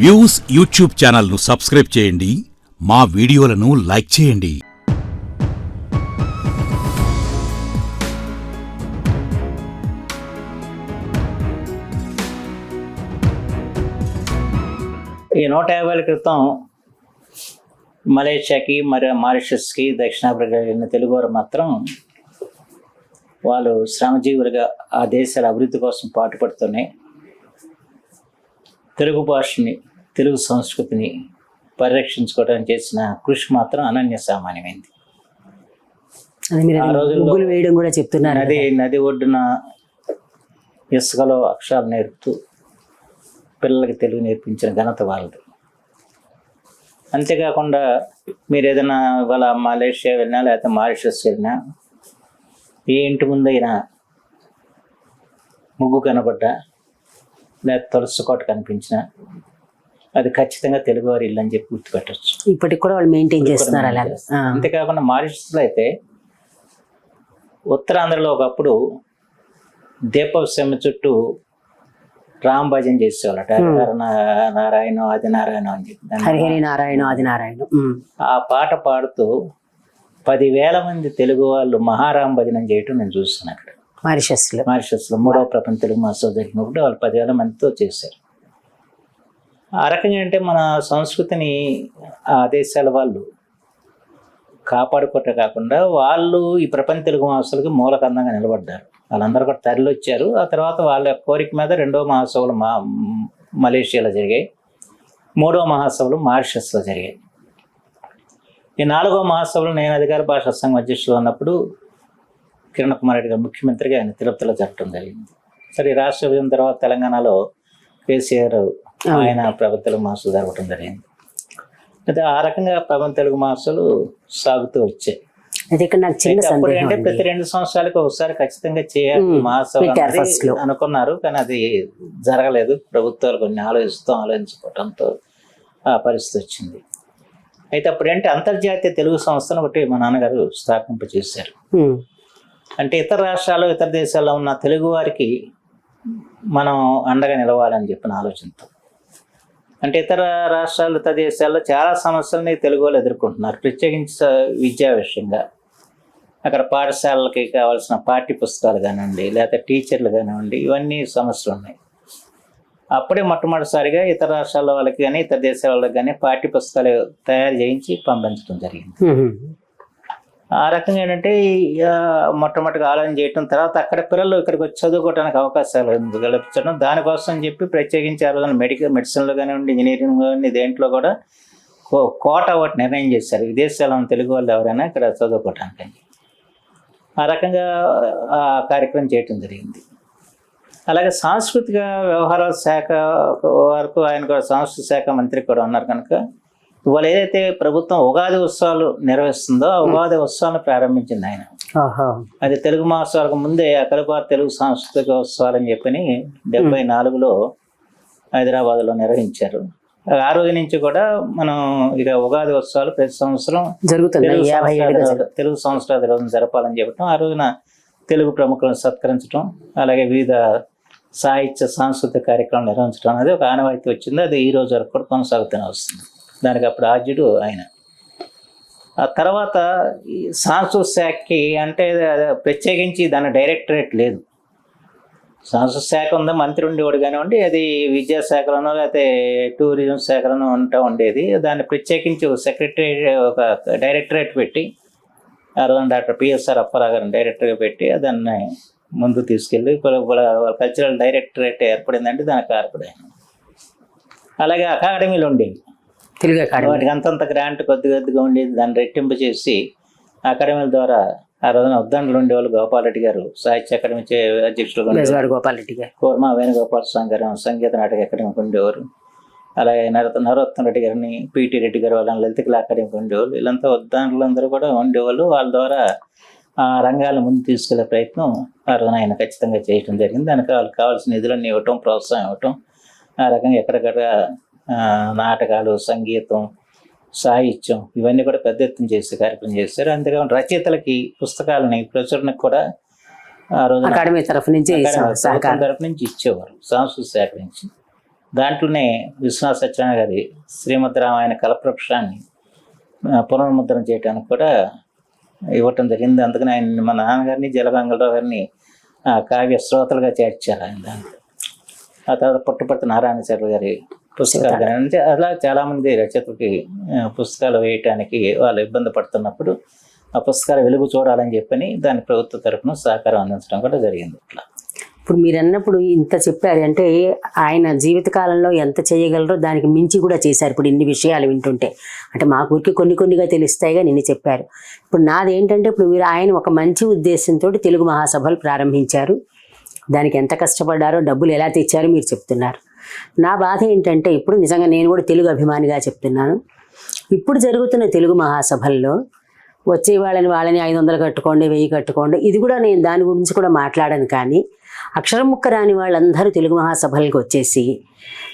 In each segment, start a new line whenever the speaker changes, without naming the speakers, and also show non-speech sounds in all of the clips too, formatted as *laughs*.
Views YouTube ఛానల్ను subscribe చేయండి. మా వీడియోలను లైక్ చేయండి.
ఈ నూట యాభైల క్రితం మలేషియాకి మరియు మారిషస్కి దక్షిణాఫ్రికా వెళ్ళిన తెలుగువారు మాత్రం వాళ్ళు శ్రమజీవులుగా ఆ దేశాల అభివృద్ధి కోసం పాటుపడుతూనే తెలుగు భాషని తెలుగు సంస్కృతిని పరిరక్షించుకోవడానికి చేసిన కృషి మాత్రం అనన్య సామాన్యమైంది.
వేయడం కూడా చెప్తున్నారు
నది నది ఒడ్డున ఇసుకలో అక్షరాలు నేర్పుతూ పిల్లలకి తెలుగు నేర్పించిన ఘనత వాళ్ళది. అంతేకాకుండా మీరు ఏదైనా ఇవాళ మలేషియా వెళ్ళినా లేకపోతే మారిషస్ వెళ్ళినా ఏ ఇంటి ముందైనా ముగ్గు కనబడ్డా లేకపోతే తులసి కోట కనిపించినా అది ఖచ్చితంగా తెలుగువారి ఇల్లు అని చెప్పి గుర్తుపెట్టచ్చు.
ఇప్పటికి కూడా వాళ్ళు మెయింటైన్ చేస్తున్నారు అలా.
అంతేకాకుండా మారిషస్లో అయితే ఉత్తరాంధ్రలో ఒకప్పుడు దీపోత్సవం చుట్టూ రామ్ భజన చేసేవాళ్ళట. నారాయణ ఆది నారాయణ అని చెప్పి
నారాయణ ఆది నారాయణ.
ఆ పాట పాడుతూ పదివేల మంది తెలుగు వాళ్ళు మహారామ్ భజనం చేయటం నేను చూస్తున్నాను అక్కడ.
మారిషస్లో
మారిషస్లో మూడవ ప్రపంచ తెలుగు మహోత్సవం జరిగినప్పుడు వాళ్ళు పదివేల మందితో చేశారు. ఆ రకంగా అంటే మన సంస్కృతిని ఆ దేశాల వాళ్ళు కాపాడుకోవటం కాకుండా వాళ్ళు ఈ ప్రపంచ తెలుగు మహోత్సవాలకి మూలకందంగా నిలబడ్డారు. వాళ్ళందరూ కూడా తరలి వచ్చారు. ఆ తర్వాత వాళ్ళ కోరిక మీద రెండవ మహాసభలు మా మలేషియాలో జరిగాయి. మూడవ మహాసభలు మారిషస్లో జరిగాయి. ఈ నాలుగో మహాసభలు నేను అధికార భాషా సంఘం అధ్యక్షులు ఉన్నప్పుడు కిరణ్ కుమార్ రెడ్డి గారు ముఖ్యమంత్రిగా ఆయన తిరుపతిలో జరగడం జరిగింది. సరే ఈ రాష్ట్ర విభజన తర్వాత తెలంగాణలో కేసీఆర్ ఆయన ప్రభుత్వ తెలుగు మాసాలు జరపడం జరిగింది అయితే ఆ రకంగా ప్రబంధ తెలుగు మాసాలు సాగుతూ వచ్చాయి అంటే. ప్రతి రెండు సంవత్సరాలకు ఒకసారి ఖచ్చితంగా చేయాలి. మహాసభ. అనుకున్నారు కానీ అది జరగలేదు ప్రభుత్వాలు కొన్ని ఆలోచిస్తూ ఆలోచించుకోవడంతో ఆ పరిస్థితి వచ్చింది అయితే అప్పుడు ఏంటి అంతర్జాతీయ తెలుగు సంస్థను ఒకటి మా నాన్నగారు స్థాపింప చేశారు. అంటే ఇతర రాష్ట్రాలు ఇతర దేశాల్లో ఉన్న తెలుగు వారికి మనం అండగా నిలవాలని చెప్పిన ఆలోచనతో అంటే ఇతర రాష్ట్రాలు ఇతర దేశాల్లో చాలా సమస్యలని తెలుగు వాళ్ళు ఎదుర్కొంటున్నారు. ప్రత్యేకించి విద్యా విషయంగా. అక్కడ పాఠశాలలకి కావాల్సిన పాఠ్య పుస్తకాలు కానివ్వండి లేకపోతే టీచర్లు కానివ్వండి ఇవన్నీ సమస్యలు ఉన్నాయి. అప్పుడే మొట్టమొదటిసారిగా ఇతర రాష్ట్రాల వాళ్ళకి కానీ ఇతర దేశాల వాళ్ళకి కానీ పాఠ్య పుస్తకాలు తయారు చేయించి పంపించడం జరిగింది. ఆ రకంగా ఏంటంటే ఈ, ఆ, మొట్టమొదటిగా ఆలోచన చేయటం తర్వాత అక్కడ పిల్లలు ఇక్కడికి వచ్చి చదువుకోవడానికి అవకాశాలు కల్పించడం దానికోసం చెప్పి ప్రత్యేకించి ఆ రోజున మెడికల్ మెడిసిన్లో కానివ్వండి ఇంజనీరింగ్ కానివ్వండి దేంట్లో కూడా కో- కోట ఒకటి నిర్ణయం చేశారు. విదేశాల్లో ఉన్న తెలుగు వాళ్ళు ఎవరైనా ఇక్కడ చదువుకోవటానికి ఆ రకంగా ఆ కార్యక్రమం చేయటం జరిగింది. అలాగే సాంస్కృతిక వ్యవహారాల శాఖ వరకు ఆయన కూడా సాంస్కృతిక శాఖ మంత్రి కూడా ఉన్నారు కనుక ఇవాళ ఏదైతే ప్రభుత్వం ఉగాది ఉత్సవాలు నిర్వహిస్తుందో ఆ ఉగాది ఉత్సవాలను ప్రారంభించింది ఆయన. అది తెలుగు మహోత్సవాలకు ముందే అకలపాత తెలుగు సాంస్కృతిక ఉత్సవాలు అని చెప్పని డెబ్బై నాలుగులో హైదరాబాద్లో నిర్వహించారు. ఆ రోజు నుంచి కూడా మనం ఇక ఉగాది ఉత్సవాలు ప్రతి సంవత్సరం
జరుగుతుంది
తెలుగు సంవత్సరాది రోజున జరపాలని చెప్పడం ఆ రోజున తెలుగు ప్రముఖులను సత్కరించడం అలాగే వివిధ సాహిత్య సాంస్కృతిక కార్యక్రమాలు నిర్వహించడం అనేది ఒక ఆనవాయితీ వచ్చింది. అది ఈ రోజు వరకు కూడా కొనసాగుతూనే వస్తుంది. దానికి అప్పుడు ఆద్యుడు ఆయన. ఆ తర్వాత ఈ సాంస్కృతిక శాఖకి అంటే ప్రత్యేకించి దాని డైరెక్టరేట్ లేదు. సాంస్కృతిక శాఖ ఉంది మంత్రి ఉండేవాడు కానివ్వండి అది విద్యాశాఖలోనో లేకపోతే టూరిజం శాఖలోనో ఉంటా ఉండేది. దాన్ని ప్రత్యేకించి ఒక సెక్రటరీ ఒక డైరెక్టరేట్ పెట్టి ఆ రోజున డాక్టర్ పిఎస్ఆర్ అప్పారావు గారిని డైరెక్టర్గా పెట్టి దాన్ని ముందు తీసుకెళ్ళి కల్చరల్ డైరెక్టరేట్ ఏర్పడిందంటే దానికి ఏర్పడాయి అలాగే అకాడమీలు ఉండేవి.
తెలుగు అకాడమీ.
వాటికి అంతంత గ్రాంట్ కొద్ది కొద్దిగా ఉండేది దాన్ని రెట్టింపు చేసి అకాడమీల ద్వారా ఆ రోజున ఉద్దండలు ఉండేవాళ్ళు గోపాలరెడ్డి గారు సాహిత్య అకాడమీ చే- అధ్యక్షులుగా ఉండేవారు.
బెజవాడ గోపాల్ రెడ్డి గారు
కూర్మా వేణుగోపాల స్వామి గారు సంగీత నాటక అకాడమీకి ఉండేవారు. అలాగే నరత నరోత్తమ రెడ్డి గారిని పిటి రెడ్డి గారు వాళ్ళని లలిత కళా అకాడమీకి ఉండేవాళ్ళు. వీళ్ళంతా ఉద్దానులందరూ కూడా ఉండేవాళ్ళు. వాళ్ళ ద్వారా ఆ రంగాలను ముందు తీసుకెళ్ళే ప్రయత్నం ఆ రోజున ఆయన ఖచ్చితంగా చేయటం జరిగింది. దానికి వాళ్ళకి కావాల్సిన నిధులన్నీ ఇవ్వటం ప్రోత్సాహం ఇవ్వటం ఆ రకంగా ఎక్కడికక్కడ ఆ, నాటకాలు సంగీతం సాహిత్యం ఇవన్నీ కూడా పెద్ద ఎత్తున చేసే కార్యక్రమం చేశారు అంతేకాకుండా రచయితలకి పుస్తకాలని ప్రచురణకు కూడా ఆ రోజున
అకాడమీ తరఫు నుంచి
తరపు నుంచి ఇచ్చేవారు సాంస్కృతిక శాఖ నుంచి. దాంట్లోనే విశ్వనాథ సత్యనారాయణ గారి శ్రీమద్ రామాయణ కలప్రక్షాన్ని ఆ, పునర్ముద్రణ చేయడానికి కూడా ఇవ్వటం జరిగింది. అందుకని ఆయన మా నాన్నగారిని జలగంగలరావు గారిని ఆ, కావ్య శ్రోతలుగా చేర్చారు ఆయన దాంట్లో. ఆ తర్వాత పుట్టపర్తి నారాయణచార్య గారి పుస్తకాలు అంటే అలా చాలామంది రచయితలకి పుస్తకాలు వేయటానికి వాళ్ళు ఇబ్బంది పడుతున్నప్పుడు ఆ పుస్తకాలు వెలుగు చూడాలని చెప్పని దాని ప్రభుత్వ తరపున సహకారం అందించడం కూడా జరిగింది ఇట్లా.
ఇప్పుడు మీరు అన్నప్పుడు ఇంత చెప్పారు. అంటే ఆయన జీవితకాలంలో ఎంత చేయగలరో దానికి మించి కూడా చేశారు. ఇప్పుడు ఇన్ని విషయాలు వింటుంటే. అంటే మా ఊరికి కొన్ని కొన్నిగా తెలుస్తాయిగా నిన్ను చెప్పారు. ఇప్పుడు నాది ఏంటంటే ఇప్పుడు మీరు ఆయన ఒక మంచి ఉద్దేశంతో తెలుగు మహాసభలు ప్రారంభించారు. దానికి ఎంత కష్టపడ్డారో డబ్బులు ఎలా తెచ్చారో మీరు చెప్తున్నారు. నా బాధ ఏంటంటే ఇప్పుడు నిజంగా నేను కూడా తెలుగు అభిమానిగా చెప్తున్నాను. ఇప్పుడు జరుగుతున్న తెలుగు మహాసభల్లో వచ్చే వాళ్ళని వాళ్ళని ఐదు వందలు కట్టుకోండి వెయ్యి కట్టుకోండి ఇది కూడా నేను దాని గురించి కూడా మాట్లాడను కానీ అక్షరం ముక్క రాని వాళ్ళందరూ తెలుగు మహాసభలకు వచ్చేసి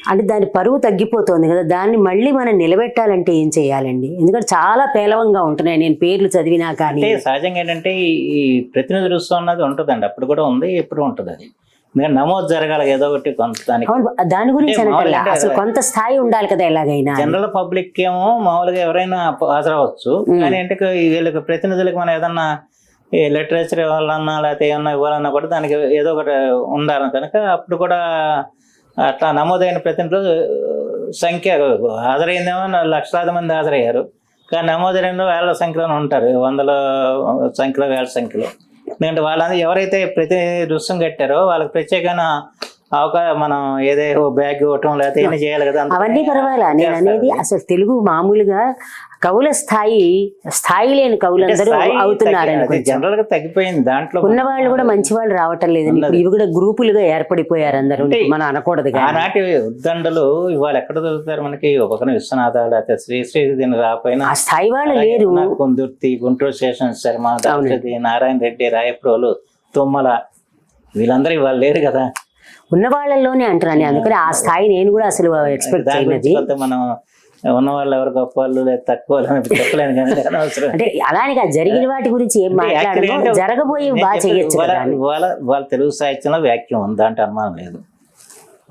అంటే దాని పరువు తగ్గిపోతుంది కదా దాన్ని మళ్ళీ మనం నిలబెట్టాలంటే ఏం చేయాలండి? ఎందుకంటే చాలా పేలవంగా ఉంటున్నాయి నేను పేర్లు చదివినా కానీ.
సహజంగా ఏంటంటే ఈ- ఈ ప్రతినిధి ఉత్సవం అన్నది ఉంటుందండి అప్పుడు కూడా ఉంది ఎప్పుడు ఉంటుంది అది. ఎందుకంటే నమోదు జరగాలి ఏదో ఒకటి కొంత
దాని గురించి అసలు కొంత స్థాయి ఉండాలి కదా ఎలాగైనా
జనరల్ పబ్లిక్ ఏమో మామూలుగా ఎవరైనా హాజరవచ్చు కానీ అంటే వీళ్ళకి ప్రతినిధులకు మనం ఏదన్నా ఈ లిటరేచర్ ఇవ్వాలన్నా లేకపోతే ఏమన్నా ఇవ్వాలన్నా కూడా దానికి ఏదో ఒకటి ఉండాలి. కనుక అప్పుడు కూడా అట్లా నమోదైన ప్రతినిధులు సంఖ్య హాజరైందేమో లక్షలాది మంది హాజరయ్యారు. కానీ నమోదైన వేల సంఖ్యలో ఉంటారు. వందల సంఖ్యలో వేల సంఖ్యలో. ఎందుకంటే వాళ్ళందరూ ఎవరైతే ప్రతి రుసుం కట్టారో వాళ్ళకి ప్రత్యేకమైన అవకాశం మనం ఏదే బ్యాగ్ ఇవ్వటం లేకపోతే ఏమైనా చేయాలి కదా
అవన్నీ పర్వాలా నేను
చేస్తారు.
అనేది అసలు తెలుగు మామూలుగా కవుల స్థాయి స్థాయి లేని కవులందరూ అవుతున్నారని
జనరల్గా తగ్గిపోయింది దాంట్లో
ఉన్న వాళ్ళు కూడా మంచి వాళ్ళు రావటం ఇప్పుడు ఇవి కూడా గ్రూపులుగా ఏర్పడిపోయారు అందరూ. మనం అనకూడదు
ఆనాటి ఉద్దండలు ఇవాళ ఎక్కడ దొరుకుతారు మనకి? ఒక విశ్వనాథ లేకపోతే శ్రీ శ్రీ దీని రాపోయినా
ఆ స్థాయి వాళ్ళు లేరు.
కొందుర్తి గుంటూరు శేషన్ శర్మ నారాయణ రెడ్డి రాయప్రోలు తుమ్మల వీళ్ళందరూ ఇవాళ లేరు కదా.
ఉన్న వాళ్ళలోనే అంటున్నాను. అందుకని ఆ స్థాయి నేను కూడా అసలు ఎక్స్పెక్ట్
కొంత మనం ఉన్న వాళ్ళు ఎవరు గొప్ప వాళ్ళు లేదా తక్కువ చెప్పలేను కానీ అనవసరం
అంటే అలానే జరిగిన వాటి గురించి ఏం
అంటే అంటే
జరగబోయే బాగా చేయొచ్చు
వాళ్ళ-. వాళ్ళ తెలుగు సాహిత్యంలో వ్యాఖ్యం ఉంది దాంట్లో అనుమానం లేదు.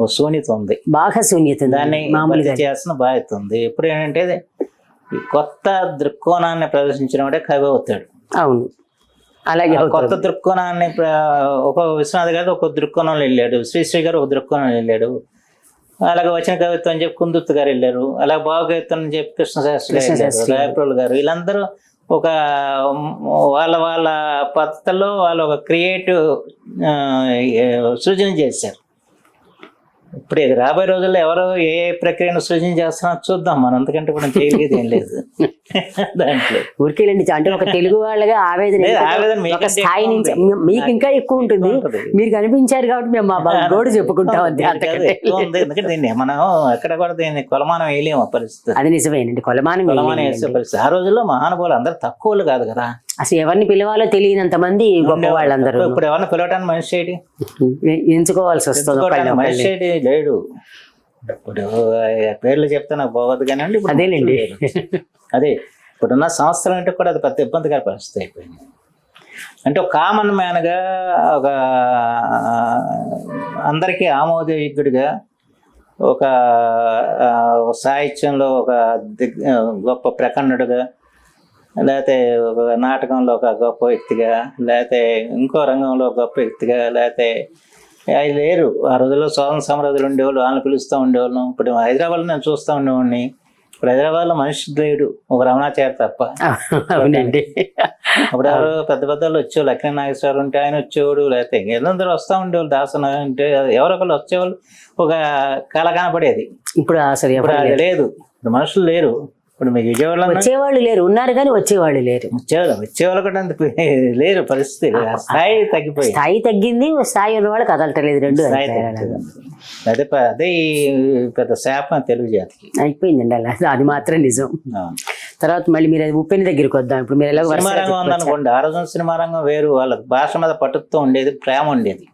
ఓ శూన్యత ఉంది.
బాగా శూన్యత.
దాన్ని
మామూలుగా.
చేయాల్సిన బాధ్యత ఉంది. ఇప్పుడు ఏంటంటే కొత్త దృక్కోణాన్ని ప్రదర్శించిన వాడే కవి అవుతాడు.
అవును. అలాగే.
కొత్త దృక్కోణాన్ని ఒక విశ్వనాథ్ గారు ఒక దృక్కోణంలో వెళ్ళాడు శ్రీశ్రీ గారు ఒక దృక్కోణంలో వెళ్ళాడు. అలాగే వచ్చిన కవిత్వం అని చెప్పి కుందుర్తి గారు వెళ్ళారు. అలాగే భావకవిత్వం అని చెప్పి కృష్ణశాస్త్రి గారు. రాయప్రోలు గారు. వీళ్ళందరూ ఒక వాళ్ళ వాళ్ళ పద్ధతిలో వాళ్ళు ఒక క్రియేటివ్ సృజన చేశారు. ఇప్పుడు రాబోయే రోజుల్లో ఎవరు ఏ ఏ ప్రక్రియను సృజన చేస్తున్నారో చూద్దాం. మనం అంతకంటే ఇప్పుడు చేయలేదు ఏం లేదు. *laughs* దాంట్లో.
అంటే ఒక తెలుగు వాళ్ళగా ఆవేదన స్థాయి నుంచి మీకు ఇంకా ఎక్కువ ఉంటుంది. మీరు కనిపించారు కాబట్టి మేము మా *laughs* గోడు చెప్పుకుంటాం అంతే.
ఎందుకంటే దీన్ని మనం ఎక్కడ కూడా దీన్ని కొలమానం వేయలేము ఆ పరిస్థితి.
అది నిజమేనండి కొలమానం
కొలమానం వేసే. పరిస్థితి. ఆ రోజుల్లో మహానుభావులు అందరూ తక్కువలు కాదు కదా.
అసలు ఎవరిని పిలవాలో తెలియనంత మంది గొప్ప వాళ్ళందరూ.
ఇప్పుడు ఎవరిని పిలవటానికి మనిషి
ఎంచుకోవాల్సి వస్తుంది
మనిషి లేడు. ఇప్పుడు పేర్లు చెప్తే నాకు పోవద్దు కానీ అండి లేరు. అదే ఇప్పుడున్న సంవత్సరం అంటే కూడా అది పెద్ద ఇబ్బందికర పరిస్థితి అయిపోయింది. అంటే ఒక కామన్ మ్యాన్గా ఒక అందరికీ ఆమోదయోగ్యుడిగా ఒక సాహిత్యంలో ఒక దిగ్ గొప్ప ప్రకన్నుడుగా లేకపోతే ఒక నాటకంలో ఒక గొప్ప వ్యక్తిగా లేకపోతే ఇంకో రంగంలో గొప్ప వ్యక్తిగా లేకపోతే అవి లేరు. ఆ రోజుల్లో స్వాతంత్ర సమరదులు ఉండేవాళ్ళు వాళ్ళని పిలుస్తూ ఉండేవాళ్ళం. ఇప్పుడు హైదరాబాద్లో నేను చూస్తూ ఉండేవాడిని. ఇప్పుడు హైదరాబాద్లో మనిషి లేడు ఒక రమణాచారి తప్ప.
అవునండి.
అప్పుడు ఎవరు పెద్ద పెద్ద వాళ్ళు వచ్చేవాళ్ళు లక్ష్మీ నాగేశ్వరరావు ఉంటే ఆయన వచ్చేవాడు లేకపోతే అందరూ వస్తూ ఉండేవాళ్ళు దాసన అంటే ఎవరో ఒకళ్ళు వచ్చేవాళ్ళు. ఒక కళ కనపడేది.
ఇప్పుడు అసలు
ఇప్పుడు. లేదు. ఇప్పుడు మనుషులు లేరు. ఇప్పుడు మీకు విజయవాడలో
వచ్చేవాళ్ళు లేరు. ఉన్నారు కానీ వచ్చేవాళ్ళు లేరు.
వచ్చేవాళ్ళు వచ్చేవాళ్ళు కూడా అంత *laughs* లేరు పరిస్థితి. స్థాయి తగ్గిపోయింది.
స్థాయి తగ్గింది. స్థాయి ఉన్న వాళ్ళు కదలటలేదు రెండు.
అదే అదే పెద్ద శాపం తెలుగు జాతికి.
అయిపోయిందండి అలా. అది మాత్రం నిజం. తర్వాత మళ్ళీ మీరు అది ఉప్పెని దగ్గరికి వద్దాం. ఇప్పుడు మీరు ఎలా
సినిమా రంగం ఉందనుకోండి ఆ రోజున సినిమా రంగం వేరు. వాళ్ళ భాష మీద పట్టుతో ఉండేది ప్రేమ ఉండేది.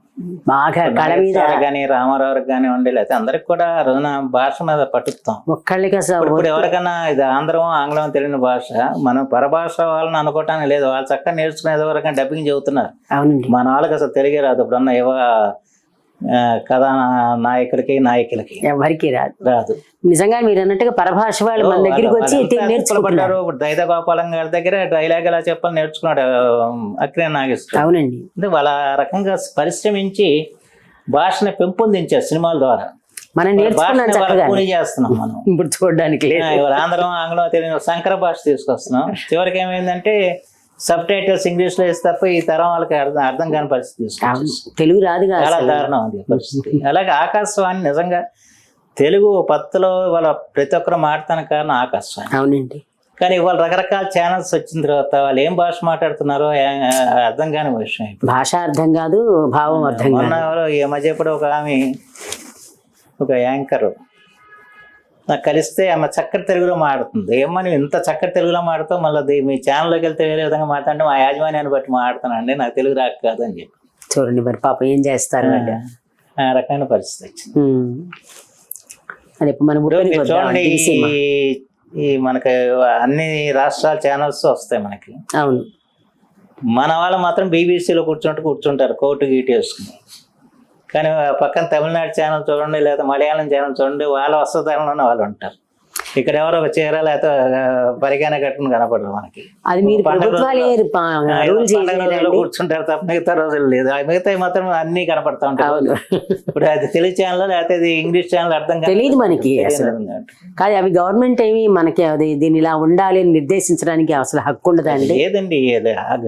బాగా కళ మీద
నాగేశ్వరరావు కానీ రామారావు కానీ ఉండే లేకపోతే అందరికి కూడా రోజున భాష మీద పట్టుతాం
ఒక్కళ్ళకి అసలు
ఇప్పుడు ఎవరికైనా ఇది ఆంధ్రం ఆంగ్లం తెలియని భాష మనం పరభాష వాళ్ళని అనుకోవటానికి లేదు. వాళ్ళు చక్కగా నేర్చుకునేది వరకు డబ్బింగ్ చెబుతున్నారు. మన వాళ్ళకి అసలు తెలుగే రాదు ఇప్పుడున్న యువ ఆ, కథా నాయకులకి నాయకులకి.
ఎవరికి రాదు.
రాదు.
నిజంగా మీరు అన్నట్టుగా పరభాష వాళ్ళు మన దగ్గరికి వచ్చి నేర్చుకుంటారు
దైద గోపాలం గారి దగ్గర డైలాగ్ ఎలా చెప్పాలి నేర్చుకున్నాడు అక్కినే నాగేశ్వర.
అవునండి.
అంటే వాళ్ళ రకంగా పరిశ్రమించి భాషని పెంపొందించారు సినిమాల ద్వారా.
మనం నేర్చుకున్నాం చక్కగా
చేస్తున్నాం మనం. *laughs*
ఇప్పుడు చూడడానికి
ఆంధ్రం ఆంగ్లం తెలియని సంకర భాష తీసుకొస్తున్నాం. చివరికి ఏమైందంటే సబ్ టైటిల్స్ ఇంగ్లీష్లో వేస్తే తప్ప ఈ తరం వాళ్ళకి అర్థం అర్థం కాని పరిస్థితి
తెలుగు రాదుగా
చాలా. దారుణం అది పరిస్థితి. అలాగే ఆకాశవాణి నిజంగా తెలుగు పత్తులో వాళ్ళ ప్రతి ఒక్కరు మాట్లాడతానికి కారణం ఆకాశవాణి.
అవునండి.
కానీ ఇవాళ రకరకాల ఛానల్స్ వచ్చిన తర్వాత వాళ్ళు ఏం భాష మాట్లాడుతున్నారో అర్థం కాని విషయం.
భాష అర్థం కాదు భావం అర్థం
మొన్న ఎవరో ఈ మధ్య ఒక ఆమె ఒక యాంకర్ నాకు కలిస్తే ఆమె చక్కటి తెలుగులో మాడుతుంది ఏమని ఇంత చక్కటి తెలుగులో మాడుతావు మళ్ళీ మీ ఛానల్లోకి వెళ్తే వేరే విధంగా మాట్లాడితే మా యాజమాన్యాన్ని బట్టి మాడుతానండి నాకు తెలుగు రాక కాదు అని చెప్పి.
చూడండి మరి పాపం ఏం చేస్తారు
ఆ రకమైన పరిస్థితి వచ్చింది.
అది మన
చూడండి ఈ మనకి అన్ని రాష్ట్రాల ఛానల్స్ వస్తాయి మనకి.
అవును.
మన వాళ్ళు మాత్రం బీబీసీలో కూర్చుంటూ కూర్చుంటారు కోర్టు గీటి వేసుకుని కానీ పక్కన తమిళనాడు ఛానల్ చూడండి లేదా మలయాళం ఛానల్ చూడండి వాళ్ళ వసతరంలోనే వాళ్ళు ఉంటారు. ఇక్కడ ఎవరో ఒక చీర లేకపోతే పరిగానే కట్టుకుని కనపడరు మనకి.
అది మీరు
కూర్చుంటారు తప్ప మిగతా రోజులు లేదు. మిగతా మాత్రం అన్ని కనపడతా
అవును.
ఇప్పుడు అది తెలుగు ఛానల్ లేకపోతే ఇంగ్లీష్ ఛానల్ అర్థం
మనకి.
తెలియదు అన్నమాట.
కాదు అవి గవర్నమెంట్ ఏమి మనకి అది దీన్ని ఇలా ఉండాలి అని నిర్దేశించడానికి అసలు హక్కు ఉండదండి
లేదండి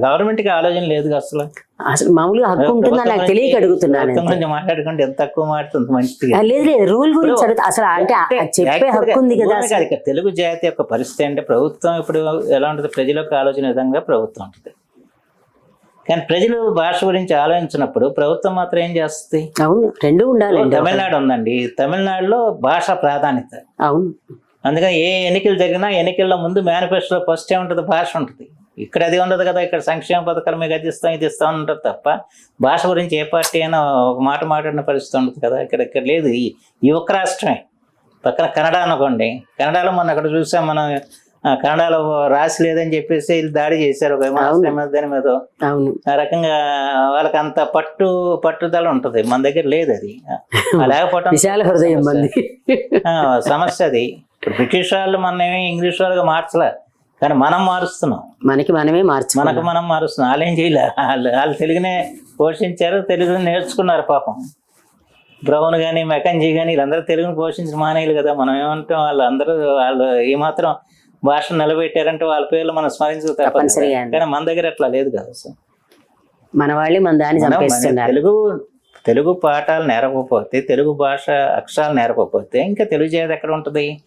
గవర్నమెంట్కి ఆలోచన లేదు అసలు.
అసలు మామూలుగా హక్కు ఉంటుందా నాకు తెలియక అడుగుతున్నాను
మాట్లాడుకుంటే ఎంత తక్కువ మాట్లాడుతుంది మంచిది
లేదు లేదు రూల్ గురించి అడుగుతా. అసలు అంటే చెప్పే హక్కు ఉంది కదా
తెలుగు జాతి యొక్క పరిస్థితి అంటే ప్రభుత్వం ఇప్పుడు ఎలా ఉంటుంది ప్రజలకు ఆలోచన విధంగా ప్రభుత్వం ఉంటుంది. కానీ ప్రజలు భాష గురించి ఆలోచించినప్పుడు ప్రభుత్వం మాత్రం ఏం చేస్తుంది?
అవును రెండు ఉండాలండి
తమిళనాడు ఉందండి. తమిళనాడులో భాష ప్రాధాన్యత.
అవును.
అందుకని ఏ ఎన్నికలు జరిగినా ఎన్నికల్లో ముందు మేనిఫెస్టోలో ఫస్ట్ ఏముంటుంది భాష ఉంటుంది. ఇక్కడ అది ఉండదు కదా ఇక్కడ సంక్షేమ పథకాలు మీకు అది ఇస్తాం ఇది ఇస్తాం ఉంటుంది తప్ప భాష గురించి ఏ పార్టీ అయినా ఒక మాట మాట్లాడిన పరిస్థితి ఉంటుంది కదా ఇక్కడ ఇక్కడ లేదు. ఈ ఒక్క రాష్ట్రమే. పక్కన కన్నడ అనుకోండి. కన్నడలో మొన్న అక్కడ చూసాం మనం కన్నడలో రాసి లేదని చెప్పేసి వీళ్ళు దాడి చేశారు దాని మీద. ఆ రకంగా వాళ్ళకి అంత పట్టు పట్టుదల ఉంటుంది. మన దగ్గర లేదు అది. లేకపోవటం సమస్య. అది. ఇప్పుడు బ్రిటిష్ వాళ్ళు మనమేమి ఇంగ్లీష్ వాళ్ళగా మార్చలే. కానీ మనం మారుస్తున్నాం.
మనకి మనమే మార్చుకున్నాం.
మనకు మనం మారుస్తున్నాం. వాళ్ళు ఏం చేయలే? వాళ్ళు వాళ్ళు తెలుగునే పోషించారు తెలుగుని నేర్చుకున్నారు పాపం. బ్రౌన్ కానీ మెకంజీ కానీ వీళ్ళందరూ తెలుగుని పోషించిన మానేయాలి కదా. మనం ఏమంటాం? వాళ్ళు అందరూ వాళ్ళు ఏమాత్రం భాష నిలబెట్టారంటే వాళ్ళ పేర్లు మనం
అండి.
కానీ మన దగ్గర అట్లా లేదు కదా.
మన వాళ్ళే మన దాన్ని
తెలుగు తెలుగు పాఠాలు నేర్పకపోతే తెలుగు భాష అక్షరాలు నేర్పకపోతే ఇంకా తెలుగు చేతి ఎక్కడ ఉంటుంది?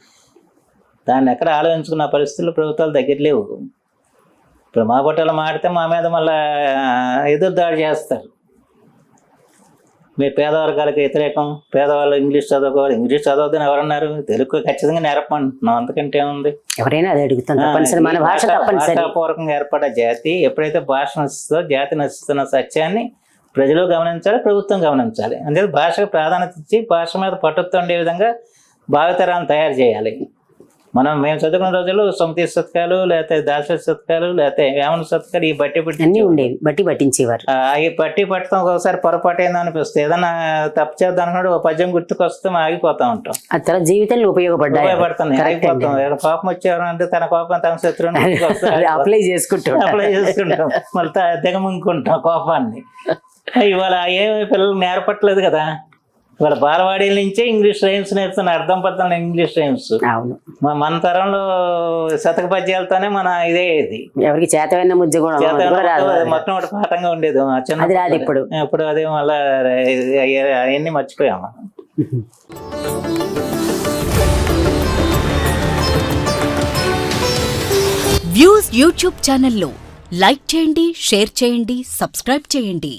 దాన్ని ఎక్కడ ఆలోచించుకున్న పరిస్థితులు ప్రభుత్వాలు దగ్గర లేవు. ఇప్పుడు మా బట్టలు మాడితే మా మీద మళ్ళా ఎదురు దాడి చేస్తారు. మీరు పేదవర్గాలకు వ్యతిరేకం పేదవాళ్ళు ఇంగ్లీష్ చదువుకోవాలి ఇంగ్లీష్ చదవద్దని ఎవరన్నారు? తెలుగు ఖచ్చితంగా నేర్పమంటున్నాం అంతకంటే ఏముంది?
ఎవరైనా అది
భాషాపూర్వకంగా ఏర్పడ్డ జాతి ఎప్పుడైతే భాష నశిస్తుందో జాతి నశిస్తున్న సత్యాన్ని ప్రజలు గమనించాలి ప్రభుత్వం గమనించాలి. అంటే భాషకు ప్రాధాన్యత ఇచ్చి భాష మీద పట్టుతో ఉండే విధంగా భావితరాలను తయారు చేయాలి. మనం మేము చదువుకున్న రోజుల్లో సొంతి శతకాలు లేకపోతే దాసరి శతకాలు లేకపోతే వేమన శతకాలు ఈ బట్టి
అన్ని
పెట్టి
ఉండేవి బట్టి పట్టించేవారు.
ఈ పట్టి పట్టడం ఒకసారి పొరపాటు ఏందో అనిపిస్తుంది ఏదైనా తప్పు చేద్దాం అనుకుంటే ఒక పద్యం గుర్తుకొస్తే ఆగిపోతా ఉంటాం.
ఆ తర్వాత జీవితంలో ఉపయోగపడ్డాయి
ఉపయోగపడుతుంది ఆగిపోతాం. కోపం వచ్చేవారు అంటే తన కోపం తన శత్రువుని
అప్లై చేసుకుంటాం.
అప్లై చేసుకుంటాం. మళ్ళీ దిగముంకుంటాం కోపాన్ని. ఇవాళ ఏమి పిల్లలు నేర్పట్లేదు కదా? ఇవాళ బాలవాడీల నుంచే ఇంగ్లీష్ రైమ్స్ నేర్పుతున్న అర్థం పడుతున్న ఇంగ్లీష్ రైమ్స్.
అవును.
మన తరంలో శతక పద్యాలతోనే మన ఇదే ఇది.
ఎవరికి చేతమైన ముద్ద కూడా
మొత్తం ఒకటి పాఠంగా ఉండేది మా చిన్న
అది రాదు ఇప్పుడు.
ఇప్పుడు అదే మళ్ళా అవన్నీ మర్చిపోయాము
వ్యూస్ యూట్యూబ్ ఛానల్లో లైక్ చేయండి షేర్ చేయండి సబ్స్క్రైబ్ చేయండి.